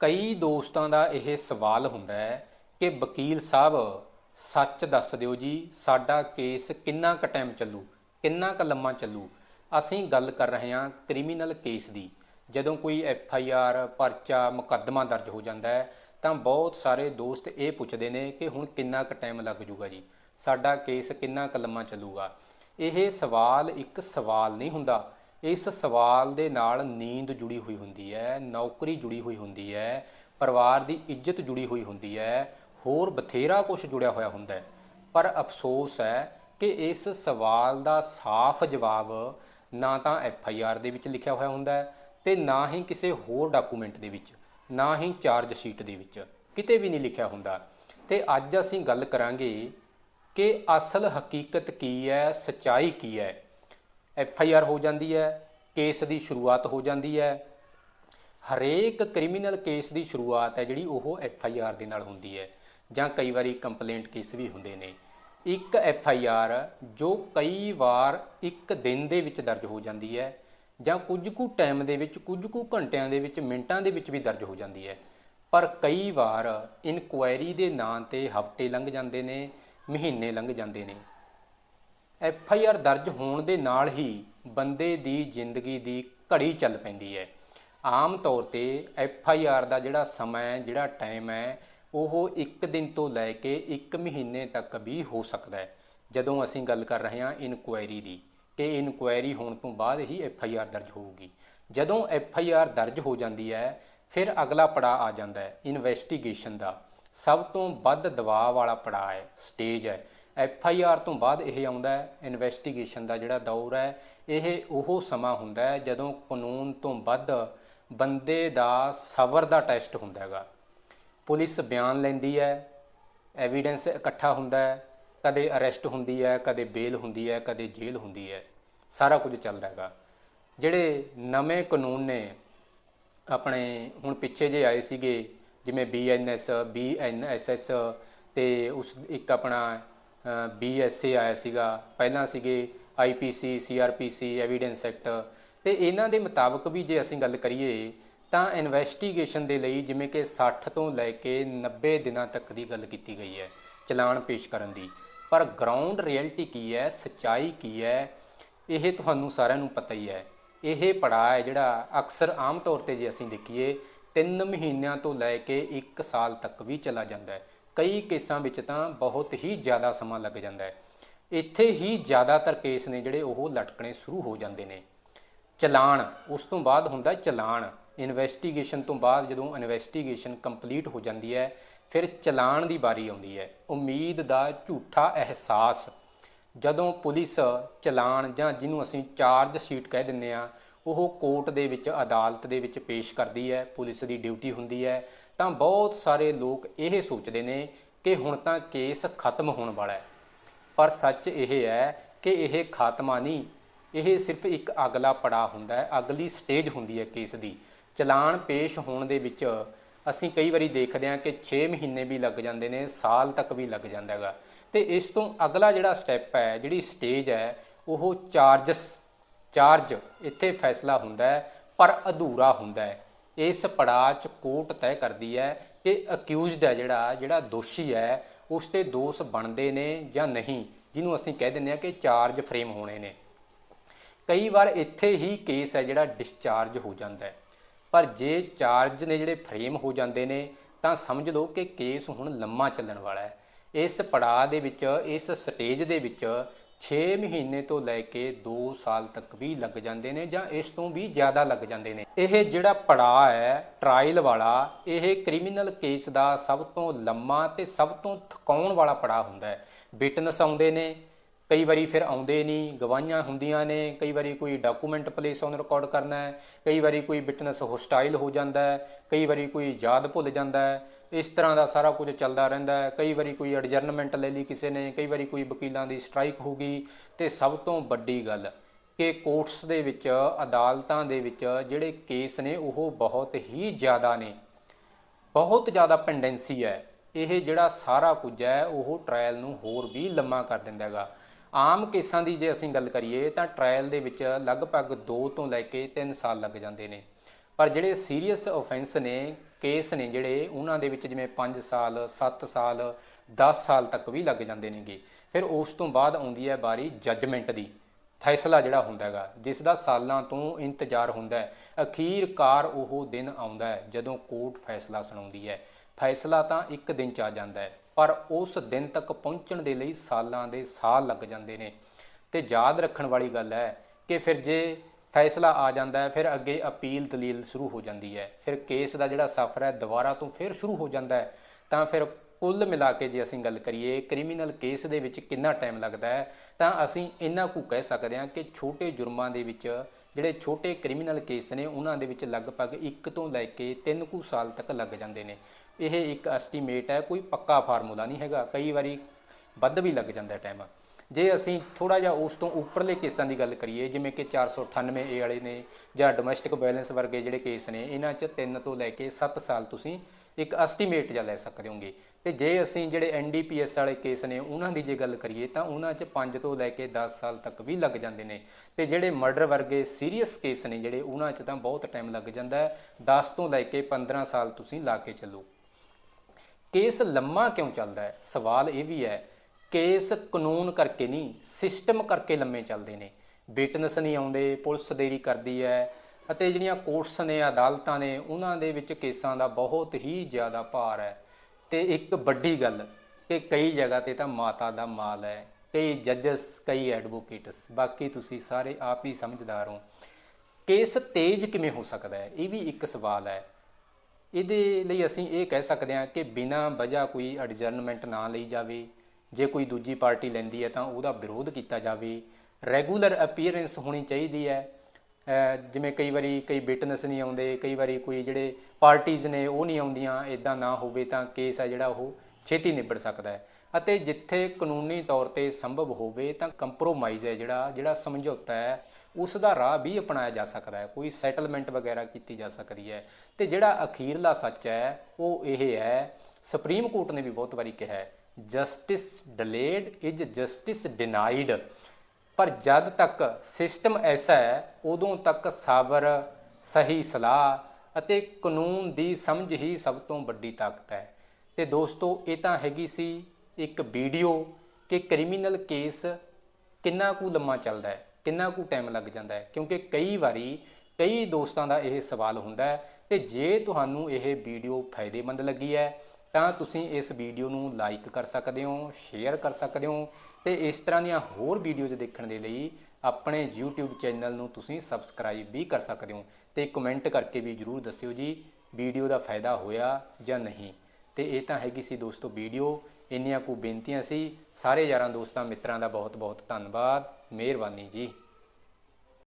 ਕਈ ਦੋਸਤਾਂ ਦਾ ਇਹ ਸਵਾਲ ਹੁੰਦਾ ਹੈ ਕਿ ਵਕੀਲ ਸਾਹਿਬ, ਸੱਚ ਦੱਸ ਦਿਓ ਜੀ, ਸਾਡਾ ਕੇਸ ਕਿੰਨਾ ਕੁ ਟਾਈਮ ਚੱਲੂ, ਕਿੰਨਾ ਕੁ ਲੰਮਾ ਚੱਲੂ? ਅਸੀਂ ਗੱਲ ਕਰ ਰਹੇ ਹਾਂ ਕ੍ਰਿਮੀਨਲ ਕੇਸ ਦੀ। ਜਦੋਂ ਕੋਈ ਐਫ ਆਈ ਆਰ ਪਰਚਾ ਮੁਕੱਦਮਾ ਦਰਜ ਹੋ ਜਾਂਦਾ ਹੈ, ਤਾਂ ਬਹੁਤ ਸਾਰੇ ਦੋਸਤ ਇਹ ਪੁੱਛਦੇ ਨੇ ਕਿ ਹੁਣ ਕਿੰਨਾ ਕੁ ਟਾਈਮ ਲੱਗ ਜੂਗਾ ਜੀ? ਸਾਡਾ ਕੇਸ ਕਿੰਨਾ ਕੁ ਲੰਮਾ ਚੱਲੂਗਾ? ਇਹ ਸਵਾਲ ਇੱਕ ਸਵਾਲ ਨਹੀਂ ਹੁੰਦਾ। ਇਸ ਸਵਾਲ ਦੇ ਨਾਲ ਨੀਂਦ ਜੁੜੀ ਹੋਈ ਹੁੰਦੀ ਹੈ, ਨੌਕਰੀ ਜੁੜੀ ਹੋਈ ਹੁੰਦੀ ਹੈ, ਪਰਿਵਾਰ ਦੀ ਇੱਜ਼ਤ ਜੁੜੀ ਹੋਈ ਹੁੰਦੀ ਹੈ, ਹੋਰ ਬਥੇਰਾ ਕੁਝ ਜੁੜਿਆ ਹੋਇਆ ਹੁੰਦਾ ਹੈ। ਪਰ ਅਫਸੋਸ ਹੈ ਕਿ ਇਸ ਸਵਾਲ ਦਾ ਸਾਫ਼ ਜਵਾਬ ਨਾ ਤਾਂ ਐਫ ਆਈ ਆਰ ਦੇ ਵਿੱਚ ਲਿਖਿਆ ਹੋਇਆ ਹੁੰਦਾ ਹੈ ਤੇ ਨਾ ਹੀ ਕਿਸੇ ਹੋਰ ਡਾਕੂਮੈਂਟ ਦੇ ਵਿੱਚ, ਨਾ ਹੀ ਚਾਰਜ ਸ਼ੀਟ ਦੇ ਵਿੱਚ, ਕਿਤੇ ਵੀ ਨਹੀਂ ਲਿਖਿਆ ਹੁੰਦਾ। ਤੇ ਅੱਜ ਅਸੀਂ ਗੱਲ ਕਰਾਂਗੇ ਕਿ ਅਸਲ ਹਕੀਕਤ ਕੀ ਹੈ, ਸਚਾਈ ਕੀ ਹੈ। ਐਫ ਆਈ ਆਰ ਹੋ ਜਾਂਦੀ ਹੈ, ਕੇਸ ਦੀ ਸ਼ੁਰੂਆਤ ਹੋ ਜਾਂਦੀ ਹੈ। ਹਰੇਕ ਕ੍ਰਿਮੀਨਲ ਕੇਸ ਦੀ ਸ਼ੁਰੂਆਤ ਹੈ ਜਿਹੜੀ ਉਹ ਐਫ ਆਈ ਆਰ ਦੇ ਨਾਲ ਹੁੰਦੀ ਹੈ, ਜਾਂ ਕਈ ਵਾਰੀ ਕੰਪਲੇਂਟ ਕੇਸ ਵੀ ਹੁੰਦੇ ਨੇ। ਇੱਕ ਐਫ ਆਈ ਆਰ ਜੋ ਕਈ ਵਾਰ ਇੱਕ ਦਿਨ ਦੇ ਵਿੱਚ ਦਰਜ ਹੋ ਜਾਂਦੀ ਹੈ, ਜਾਂ ਕੁਝ ਕੁ ਟਾਈਮ ਦੇ ਵਿੱਚ, ਕੁਝ ਕੁ ਘੰਟਿਆਂ ਦੇ ਵਿੱਚ, ਮਿੰਟਾਂ ਦੇ ਵਿੱਚ ਵੀ ਦਰਜ ਹੋ ਜਾਂਦੀ ਹੈ। ਪਰ ਕਈ ਵਾਰ ਇਨਕੁਆਇਰੀ ਦੇ ਨਾਂ ਤੇ ਹਫ਼ਤੇ ਲੰਘ ਜਾਂਦੇ ਨੇ, ਮਹੀਨੇ ਲੰਘ ਜਾਂਦੇ ਨੇ। ਐਫ ਆਈ ਆਰ ਦਰਜ ਹੋਣ ਦੇ ਨਾਲ ਹੀ ਬੰਦੇ ਦੀ ਜ਼ਿੰਦਗੀ ਦੀ ਘੜੀ ਚੱਲ ਪੈਂਦੀ ਹੈ। ਆਮ ਤੌਰ ਤੇ ਐਫ ਆਈ ਆਰ ਦਾ ਜਿਹੜਾ ਸਮਾਂ ਹੈ, ਜਿਹੜਾ ਟਾਈਮ ਹੈ, ਉਹ 1 ਦਿਨ ਤੋਂ ਲੈ ਕੇ 1 ਮਹੀਨੇ ਤੱਕ ਵੀ ਹੋ ਸਕਦਾ ਹੈ। ਜਦੋਂ ਅਸੀਂ ਗੱਲ ਕਰ ਰਹੇ ਹਾਂ ਇਨਕੁਆਇਰੀ ਦੀ, ਕਿ ਇਨਕੁਆਇਰੀ ਹੋਣ ਤੋਂ ਬਾਅਦ ਹੀ ਐਫ ਆਈ ਆਰ ਦਰਜ ਹੋਊਗੀ। ਜਦੋਂ ਐਫ ਆਈ ਆਰ ਦਰਜ ਹੋ ਜਾਂਦੀ ਹੈ, ਫਿਰ ਅਗਲਾ ਪੜਾਅ ਆ ਜਾਂਦਾ ਹੈ, ਇਨਵੈਸਟੀਗੇਸ਼ਨ ਦਾ। ਸਭ ਤੋਂ ਵੱਧ ਦਬਾਅ ਵਾਲਾ ਪੜਾਅ ਹੈ, ਸਟੇਜ ਹੈ। ਐਫ ਆਈ ਆਰ ਤੋਂ ਬਾਅਦ ਇਹ ਆਉਂਦਾ ਹੈ ਇਨਵੈਸਟੀਗੇਸ਼ਨ ਦਾ ਜਿਹੜਾ ਦੌਰ ਹੈ, ਇਹ ਉਹ ਸਮਾਂ ਹੁੰਦਾ ਹੈ ਜਦੋਂ ਕਾਨੂੰਨ ਤੋਂ ਵੱਧ ਬੰਦੇ ਦਾ ਸਬਰ ਦਾ ਟੈਸਟ ਹੁੰਦਾ ਹੈਗਾ। ਪੁਲਿਸ ਬਿਆਨ ਲੈਂਦੀ ਹੈ ਐਵੀਡੈਂਸ ਇਕੱਠਾ ਹੁੰਦਾ ਹੈ, ਕਦੇ ਅਰੈਸਟ ਹੁੰਦੀ ਹੈ, ਕਦੇ ਬੇਲ ਹੁੰਦੀ ਹੈ, ਕਦੇ ਜੇਲ੍ਹ ਹੁੰਦੀ ਹੈ, ਸਾਰਾ ਕੁਝ ਚੱਲਦਾ ਹੈਗਾ। ਜਿਹੜੇ ਨਵੇਂ ਕਾਨੂੰਨ ਨੇ, ਆਪਣੇ ਹੁਣ ਪਿੱਛੇ ਜੇ ਆਏ ਸੀਗੇ, ਜਿਵੇਂ ਬੀਐਨਐਸ ਬੀਐਨਐਸਐਸ ਤੇ ਉਸ ਇੱਕ ਆਪਣਾ ਬੀਐਸਏ ਆਇਆ ਸੀਗਾ, ਪਹਿਲਾਂ ਸੀਗੇ ਆਈਪੀਸੀ ਸੀਆਰਪੀਸੀ ਐਵੀਡੈਂਸ ਐਕਟ ਤੇ ਇਹਨਾਂ ਦੇ ਮੁਤਾਬਕ ਵੀ ਜੇ ਅਸੀਂ ਗੱਲ ਕਰੀਏ, ਤਾਂ ਇਨਵੈਸਟੀਗੇਸ਼ਨ ਦੇ ਲਈ ਜਿਵੇਂ ਕਿ 60 ਤੋਂ ਲੈ ਕੇ 90 ਦਿਨਾਂ ਤੱਕ ਦੀ ਗੱਲ ਕੀਤੀ ਗਈ ਹੈ, ਚਲਾਨ ਪੇਸ਼ ਕਰਨ ਦੀ। ਪਰ ਗਰਾਊਂਡ ਰਿਐਲਿਟੀ ਕੀ ਹੈ, ਸਚਾਈ ਕੀ ਹੈ, ਇਹ ਤੁਹਾਨੂੰ ਸਾਰਿਆਂ ਨੂੰ ਪਤਾ ਹੀ ਹੈ। ਇਹ ਪੜਾਅ ਹੈ ਜਿਹੜਾ ਅਕਸਰ ਆਮ ਤੌਰ ਤੇ ਜੇ ਅਸੀਂ ਦੇਖੀਏ 3 ਮਹੀਨਿਆਂ ਤੋਂ ਲੈ ਕੇ 1 ਸਾਲ ਤੱਕ ਵੀ ਚਲਾ ਜਾਂਦਾ ਹੈ। ਕਈ ਕੇਸਾਂ ਵਿੱਚ ਤਾਂ ਬਹੁਤ ਹੀ ਜ਼ਿਆਦਾ ਸਮਾਂ ਲੱਗ ਜਾਂਦਾ ਹੈ। ਇੱਥੇ ਹੀ ਜ਼ਿਆਦਾਤਰ ਕੇਸ ਨੇ ਜਿਹੜੇ ਉਹ ਲਟਕਣੇ ਸ਼ੁਰੂ ਹੋ ਜਾਂਦੇ ਨੇ। ਚਲਾਨ ਉਸ ਤੋਂ ਬਾਅਦ ਹੁੰਦਾ ਚਲਾਨ ਇਨਵੈਸਟੀਗੇਸ਼ਨ ਤੋਂ ਬਾਅਦ ਜਦੋਂ ਇਨਵੈਸਟੀਗੇਸ਼ਨ ਕੰਪਲੀਟ ਹੋ ਜਾਂਦੀ ਹੈ, ਫਿਰ ਚਲਾਨ ਦੀ ਵਾਰੀ ਆਉਂਦੀ ਹੈ। ਉਮੀਦ ਦਾ ਝੂਠਾ ਅਹਿਸਾਸ। ਜਦੋਂ ਪੁਲਿਸ ਚਲਾਨ ਜਾਂ ਜਿਹਨੂੰ ਅਸੀਂ ਚਾਰਜ ਸ਼ੀਟ ਕਹਿ ਦਿੰਦੇ ਆ ਉਹ ਕੋਰਟ ਦੇ ਵਿੱਚ ਅਦਾਲਤ ਦੇ ਵਿੱਚ ਪੇਸ਼ ਕਰਦੀ ਹੈ, ਪੁਲਿਸ ਦੀ ਡਿਊਟੀ ਹੁੰਦੀ ਹੈ ਤਾਂ ਬਹੁਤ ਸਾਰੇ ਲੋਕ ਇਹ ਸੋਚਦੇ ਨੇ ਕਿ ਹੁਣ ਤਾਂ ਕੇਸ ਖਤਮ ਹੋਣ ਵਾਲਾ ਹੈ। ਪਰ ਸੱਚ ਇਹ ਹੈ ਕਿ ਇਹ ਖਾਤਮਾ ਨਹੀਂ। ਇਹ ਸਿਰਫ ਇੱਕ ਅਗਲਾ ਪੜਾ ਹੁੰਦਾ ਹੈ, ਅਗਲੀ ਸਟੇਜ ਹੁੰਦੀ ਹੈ ਕੇਸ ਦੀ। ਚਲਾਨ ਪੇਸ਼ ਹੋਣ ਦੇ ਵਿੱਚ ਅਸੀਂ ਕਈ ਵਾਰੀ ਦੇਖਦੇ ਹਾਂ ਕਿ 6 ਮਹੀਨੇ ਵੀ ਲੱਗ ਜਾਂਦੇ ਨੇ, ਸਾਲ ਤੱਕ ਵੀ ਲੱਗ ਜਾਂਦਾ ਹੈਗਾ। ਤੇ ਇਸ ਤੋਂ ਅਗਲਾ ਜਿਹੜਾ ਸਟੈਪ ਹੈ, ਜਿਹੜੀ ਸਟੇਜ ਹੈ, ਉਹ ਚਾਰਜਸ, ਚਾਰਜ ਇੱਥੇ ਫੈਸਲਾ ਹੁੰਦਾ ਹੈ, ਪਰ ਅਧੂਰਾ ਹੁੰਦਾ ਹੈ। ਇਸ ਪੜਾਅ 'ਚ ਕੋਰਟ ਤੈਅ ਕਰਦੀ ਹੈ ਕਿ ਅਕਿਊਜ਼ਡ ਹੈ ਜਿਹੜਾ ਜਿਹੜਾ ਦੋਸ਼ੀ ਹੈ, ਉਸ ਤੇ ਦੋਸ਼ ਬਣਦੇ ਨੇ ਜਾਂ ਨਹੀਂ, ਜਿਹਨੂੰ ਅਸੀਂ ਕਹਿ ਦਿੰਦੇ ਹਾਂ ਕਿ ਚਾਰਜ ਫਰੇਮ ਹੋਣੇ ਨੇ। ਕਈ ਵਾਰ ਇੱਥੇ ਹੀ ਕੇਸ ਹੈ ਜਿਹੜਾ ਡਿਸਚਾਰਜ ਹੋ ਜਾਂਦਾ ਹੈ। ਪਰ ਜੇ ਚਾਰਜ ਨੇ ਜਿਹੜੇ ਫਰੇਮ ਹੋ ਜਾਂਦੇ ਨੇ, ਤਾਂ ਸਮਝ ਲਓ ਕਿ ਕੇਸ ਹੁਣ ਲੰਮਾ ਚੱਲਣ ਵਾਲਾ ਹੈ। ਇਸ ਪੜਾਅ ਦੇ ਵਿੱਚ, ਇਸ ਸਟੇਜ ਦੇ ਵਿੱਚ 6 ਮਹੀਨੇ ਤੋਂ ਲੈ ਕੇ 2 ਸਾਲ ਤੱਕ ਵੀ ਲੱਗ ਜਾਂਦੇ ਨੇ ਜਾਂ ਇਸ ਤੋਂ ਵੀ ਜ਼ਿਆਦਾ ਲੱਗ ਜਾਂਦੇ ਨੇ। ਇਹ ਜਿਹੜਾ ਪੜਾਅ ਹੈ ਟ੍ਰਾਇਲ ਵਾਲਾ, ਇਹ ਕ੍ਰਿਮੀਨਲ ਕੇਸ ਦਾ ਸਭ ਤੋਂ ਲੰਮਾ ਤੇ ਸਭ ਤੋਂ ਥਕਾਉਣ ਵਾਲਾ ਪੜਾਅ ਹੁੰਦਾ ਹੈ। ਵਿਟਨੈਸ ਆਉਂਦੇ ਨੇ ਕਈ ਵਾਰੀ ਫਿਰ ਆਉਂਦੇ ਨਹੀਂ, ਗਵਾਹੀਆਂ ਹੁੰਦੀਆਂ ਨੇ, ਕਈ ਵਾਰੀ ਕੋਈ ਡਾਕੂਮੈਂਟ ਪਲੇਸ ਔਨ ਰਿਕਾਰਡ ਕਰਨਾ ਹੈ, ਕਈ ਵਾਰੀ ਕੋਈ ਬਿਟਨੈਸ ਹੋਸਟਾਈਲ ਹੋ ਜਾਂਦਾ ਹੈ, ਕਈ ਵਾਰੀ ਕੋਈ ਯਾਦ ਭੁੱਲ ਜਾਂਦਾ ਹੈ, ਇਸ ਤਰ੍ਹਾਂ ਦਾ ਸਾਰਾ ਕੁਝ ਚੱਲਦਾ ਰਹਿੰਦਾ ਹੈ। ਕਈ ਵਾਰੀ ਕੋਈ ਐਡਜਰਨਮੈਂਟ ਲੈ ਲਈ ਕਿਸੇ ਨੇ, ਕਈ ਵਾਰੀ ਕੋਈ ਵਕੀਲਾਂ ਦੀ ਸਟ੍ਰਾਈਕ ਹੋ ਗਈ। ਤੇ ਸਭ ਤੋਂ ਵੱਡੀ ਗੱਲ ਕਿ ਕੋਰਟਸ ਦੇ ਵਿੱਚ, ਅਦਾਲਤਾਂ ਦੇ ਵਿੱਚ ਜਿਹੜੇ ਕੇਸ ਨੇ, ਉਹ ਬਹੁਤ ਹੀ ਜ਼ਿਆਦਾ ਨੇ। ਬਹੁਤ ਜ਼ਿਆਦਾ ਪੈਂਡੈਂਸੀ ਹੈ। ਇਹ ਜਿਹੜਾ ਸਾਰਾ ਕੁਝ ਹੈ, ਉਹ ਟ੍ਰਾਇਲ ਨੂੰ ਹੋਰ ਵੀ ਲੰਮਾ ਕਰ ਦਿੰਦਾ ਹੈਗਾ। ਆਮ ਕੇਸਾਂ ਦੀ ਜੇ ਅਸੀਂ ਗੱਲ ਕਰੀਏ ਤਾਂ ਟ੍ਰਾਇਲ ਦੇ ਵਿੱਚ ਲਗਭਗ 2 ਤੋਂ ਲੈ ਕੇ 3 ਸਾਲ ਲੱਗ ਜਾਂਦੇ ਨੇ। ਪਰ ਜਿਹੜੇ ਸੀਰੀਅਸ ਆਫੈਂਸ ਨੇ ਕੇਸ ਨੇ ਜਿਹੜੇ, ਉਹਨਾਂ ਦੇ ਵਿੱਚ ਜਿਵੇਂ 5 ਸਾਲ 7 ਸਾਲ 10 ਸਾਲ ਤੱਕ ਵੀ ਲੱਗ ਜਾਂਦੇ ਨੇਗੇ। ਫਿਰ ਉਸ ਤੋਂ ਬਾਅਦ ਆਉਂਦੀ ਹੈ ਬਾਰੀ ਜੱਜਮੈਂਟ ਦੀ। ਫੈਸਲਾ ਜਿਹੜਾ ਹੁੰਦਾ ਹੈਗਾ, ਜਿਸ ਦਾ ਸਾਲਾਂ ਤੋਂ ਇੰਤਜ਼ਾਰ ਹੁੰਦਾ ਹੈ। ਅਖੀਰਕਾਰ ਉਹ ਦਿਨ ਆਉਂਦਾ ਹੈ ਜਦੋਂ ਕੋਰਟ ਫੈਸਲਾ ਸੁਣਾਉਂਦੀ ਹੈ। ਫੈਸਲਾ ਤਾਂ ਇੱਕ ਦਿਨ ਚ ਆ ਜਾਂਦਾ ਹੈ। ਪਰ ਉਸ ਦਿਨ ਤੱਕ ਪਹੁੰਚਣ ਦੇ ਲਈ ਸਾਲਾਂ ਦੇ ਸਾਲ ਲੱਗ ਜਾਂਦੇ ਨੇ। ਤੇ ਯਾਦ ਰੱਖਣ ਵਾਲੀ ਗੱਲ ਹੈ ਕਿ ਫਿਰ ਜੇ ਫੈਸਲਾ ਆ ਜਾਂਦਾ ਹੈ, ਫਿਰ ਅੱਗੇ ਅਪੀਲ ਦਲੀਲ ਸ਼ੁਰੂ ਹੋ ਜਾਂਦੀ ਹੈ। ਫਿਰ ਕੇਸ ਦਾ ਜਿਹੜਾ ਸਫ਼ਰ ਹੈ, ਦੁਬਾਰਾ ਤੋਂ ਫਿਰ ਸ਼ੁਰੂ ਹੋ ਜਾਂਦਾ ਹੈ। ਤਾਂ ਫਿਰ ਕੁੱਲ ਮਿਲਾ ਕੇ ਜੇ ਅਸੀਂ ਗੱਲ ਕਰੀਏ, ਕ੍ਰਿਮੀਨਲ ਕੇਸ ਦੇ ਵਿੱਚ ਕਿੰਨਾ ਟਾਈਮ ਲੱਗਦਾ ਹੈ, ਤਾਂ ਅਸੀਂ ਇੰਨਾ ਕੁ ਕਹਿ ਸਕਦੇ ਹਾਂ ਕਿ ਛੋਟੇ ਜੁਰਮਾਂ ਦੇ ਵਿੱਚ ਜਿਹੜੇ ਛੋਟੇ ਕ੍ਰਿਮੀਨਲ ਕੇਸ ਨੇ, ਉਹਨਾਂ ਦੇ ਵਿੱਚ ਲਗਭਗ 1 ਤੋਂ ਲੈ ਕੇ 3 ਕੁ ਸਾਲ ਤੱਕ ਲੱਗ ਜਾਂਦੇ ਨੇ। ਇਹ ਇੱਕ ਐਸਟੀਮੇਟ ਹੈ, ਕੋਈ ਪੱਕਾ ਫਾਰਮੂਲਾ ਨਹੀਂ ਹੈਗਾ। ਕਈ ਵਾਰੀ ਵੱਧ ਵੀ ਲੱਗ ਜਾਂਦਾ ਟਾਈਮ ਜੇ ਅਸੀਂ ਥੋੜਾ ਜਿਹਾ ਉਸ ਤੋਂ ਉੱਪਰਲੇ ਕੇਸਾਂ ਦੀ ਗੱਲ ਕਰੀਏ, ਜਿਵੇਂ ਕਿ 498 ਏ ਵਾਲੇ ਨੇ ਜਾਂ ਡੋਮੈਸਟਿਕ ਬੈਲੈਂਸ ਵਰਗੇ ਜਿਹੜੇ ਕੇਸ ਨੇ, ਇਹਨਾਂ 'ਚ 3 ਤੋਂ ਲੈ ਕੇ 7 ਸਾਲ ਤੁਸੀਂ ਇੱਕ ਐਸਟੀਮੇਟ ਜਾਂ ਲੈ ਸਕਦੇ ਹੋਗੇ। ਤੇ ਜੇ ਅਸੀਂ ਜਿਹੜੇ ਐਨਡੀਪੀਐਸ ਵਾਲੇ ਕੇਸ ਨੇ, ਉਹਨਾਂ ਦੀ ਜੇ ਗੱਲ ਕਰੀਏ, ਤਾਂ ਉਹਨਾਂ 'ਚ 5 ਤੋਂ ਲੈ ਕੇ 10 ਸਾਲ ਤੱਕ ਵੀ ਲੱਗ ਜਾਂਦੇ ਨੇ। ਤੇ ਜਿਹੜੇ ਮਰਡਰ ਵਰਗੇ ਸੀਰੀਅਸ ਕੇਸ ਨੇ ਜਿਹੜੇ, ਉਹਨਾਂ 'ਚ ਤਾਂ ਬਹੁਤ ਟਾਈਮ ਲੱਗ ਜਾਂਦਾ ਹੈ। 10 ਤੋਂ ਲੈ ਕੇ 15 ਸਾਲ ਤੁਸੀਂ ਲਾ ਕੇ ਚੱਲੋ। ਕੇਸ ਲੰਮਾ ਕਿਉਂ ਚੱਲਦਾ ਹੈ? ਸਵਾਲ ਇਹ ਵੀ ਹੈ, ਕੇਸ ਕਾਨੂੰਨ ਕਰਕੇ ਨਹੀਂ ਸਿਸਟਮ ਕਰਕੇ ਲੰਮੇ ਚੱਲਦੇ ਨੇ। ਵਿਟਨੈਸ ਨਹੀਂ ਆਉਂਦੇ, ਪੁਲਿਸ ਦੇਰੀ ਕਰਦੀ ਹੈ ਅਤੇ ਜਿਹੜੀਆਂ ਕੋਰਟਸ ਨੇ, ਅਦਾਲਤਾਂ ਨੇ, ਉਹਨਾਂ ਦੇ ਵਿੱਚ ਕੇਸਾਂ ਦਾ ਬਹੁਤ ਹੀ ਜ਼ਿਆਦਾ ਭਾਰ ਹੈ। ਤੇ ਇੱਕ ਵੱਡੀ ਗੱਲ ਕਿ ਕਈ ਜਗ੍ਹਾ ਤੇ ਤਾਂ ਮਾਤਾ ਦਾ ਮਾਲ ਹੈ, ਕਈ ਜੱਜਸ ਕਈ ਐਡਵੋਕੇਟਸ ਬਾਕੀ ਤੁਸੀਂ ਸਾਰੇ ਆਪ ਹੀ ਸਮਝਦਾਰ ਹੋ। ਕੇਸ ਤੇਜ਼ ਕਿਵੇਂ ਹੋ ਸਕਦਾ ਹੈ? ਇਹ ਵੀ ਇੱਕ ਸਵਾਲ ਹੈ। ਇਹਦੇ ਲਈ ਅਸੀਂ ਇਹ ਕਹਿ ਸਕਦੇ ਹਾਂ ਕਿ ਬਿਨਾਂ ਵਜ੍ਹਾ ਕੋਈ ਐਡਜਰਨਮੈਂਟ ਨਾ ਲਈ ਜਾਵੇ। ਜੇ ਕੋਈ ਦੂਜੀ ਪਾਰਟੀ ਲੈਂਦੀ ਹੈ ਤਾਂ ਉਹਦਾ ਵਿਰੋਧ ਕੀਤਾ ਜਾਵੇ। ਰੈਗੂਲਰ ਅਪੀਅਰੈਂਸ ਹੋਣੀ ਚਾਹੀਦੀ ਹੈ। ਜਿਵੇਂ ਕਈ ਵਾਰੀ ਕਈ ਵਿਟਨੈਸ ਨਹੀਂ ਆਉਂਦੇ, ਕਈ ਵਾਰੀ ਕੋਈ ਜਿਹੜੇ ਪਾਰਟੀਆਂ ਨੇ ਉਹ ਨਹੀਂ ਆਉਂਦੀਆਂ। ਇਦਾਂ ਨਾ ਹੋਵੇ ਤਾਂ ਕੇਸ ਹੈ ਜਿਹੜਾ ਉਹ ਛੇਤੀ ਨਿਬੜ ਸਕਦਾ ਹੈ। ਅਤੇ ਜਿੱਥੇ ਕਾਨੂੰਨੀ ਤੌਰ ਤੇ ਸੰਭਵ ਹੋਵੇ ਤਾਂ ਕੰਪਰੋਮਾਈਜ਼ ਹੈ ਜਿਹੜਾ ਜਿਹੜਾ ਸਮਝੌਤਾ ਹੈ, ਉਸ ਦਾ ਰਾਹ ਵੀ ਅਪਣਾਇਆ ਜਾ ਸਕਦਾ ਹੈ। ਕੋਈ ਸੈਟਲਮੈਂਟ ਵਗੈਰਾ ਕੀਤੀ ਜਾ ਸਕਦੀ ਹੈ। ਤੇ ਜਿਹੜਾ ਅਖੀਰਲਾ ਸੱਚ ਹੈ, ਉਹ ਇਹ ਹੈ ਸੁਪਰੀਮ ਕੋਰਟ ਨੇ ਵੀ ਬਹੁਤ ਵਾਰੀ ਕਿਹਾ ਹੈ justice delayed is justice denied ਪਰ ਜਦ ਤੱਕ ਸਿਸਟਮ ਐਸਾ ਹੈ, ਉਦੋਂ ਤੱਕ ਸਬਰ, ਸਹੀ ਸਲਾਹ ਅਤੇ ਕਾਨੂੰਨ ਦੀ ਸਮਝ ਹੀ ਸਭ ਤੋਂ ਵੱਡੀ ਤਾਕਤ ਹੈ। ਤੇ ਦੋਸਤੋ, ਇਹ ਤਾਂ ਹੈਗੀ ਸੀ ਇੱਕ ਵੀਡੀਓ ਕਿ ਕ੍ਰਿਮੀਨਲ ਕੇਸ ਕਿੰਨਾ ਕੁ ਲੰਮਾ ਚੱਲਦਾ ਹੈ, ਕਿੰਨਾ ਕੁ ਟਾਈਮ ਲੱਗ ਜਾਂਦਾ ਹੈ, ਕਿਉਂਕਿ ਕਈ ਵਾਰੀ ਕਈ ਦੋਸਤਾਂ ਦਾ ਇਹ ਸਵਾਲ ਹੁੰਦਾ ਹੈ ਤੇ ਜੇ ਤੁਹਾਨੂੰ ਇਹ ਵੀਡੀਓ ਫਾਇਦੇਮੰਦ ਲੱਗੀ ਹੈ, ਤਾਂ ਤੁਸੀਂ ਇਸ ਵੀਡੀਓ ਨੂੰ ਲਾਈਕ ਕਰ ਸਕਦੇ ਹੋ ਸ਼ੇਅਰ ਕਰ ਸਕਦੇ ਹੋ ਤੇ ਇਸ ਤਰ੍ਹਾਂ ਦੀਆਂ ਹੋਰ ਵੀਡੀਓਜ਼ ਦੇਖਣ ਦੇ ਲਈ ਆਪਣੇ YouTube ਚੈਨਲ ਨੂੰ ਤੁਸੀਂ ਸਬਸਕ੍ਰਾਈਬ ਵੀ ਕਰ ਸਕਦੇ ਹੋ ਤੇ ਕਮੈਂਟ ਕਰਕੇ ਵੀ ਜਰੂਰ ਦੱਸਿਓ ਜੀ ਵੀਡੀਓ ਦਾ ਫਾਇਦਾ ਹੋਇਆ ਜਾਂ ਨਹੀਂ। ਤੇ ਇਹ ਤਾਂ ਹੈਗੀ ਸੀ ਦੋਸਤੋ ਵੀਡੀਓ ਇੰਨੀਆਂ ਕੁ ਬੇਨਤੀਆਂ ਸੀ। ਸਾਰੇ ਯਾਰਾਂ ਦੋਸਤਾਂ ਮਿੱਤਰਾਂ ਦਾ ਬਹੁਤ ਬਹੁਤ ਧੰਨਵਾਦ। ਮਿਹਰਬਾਨੀ ਜੀ।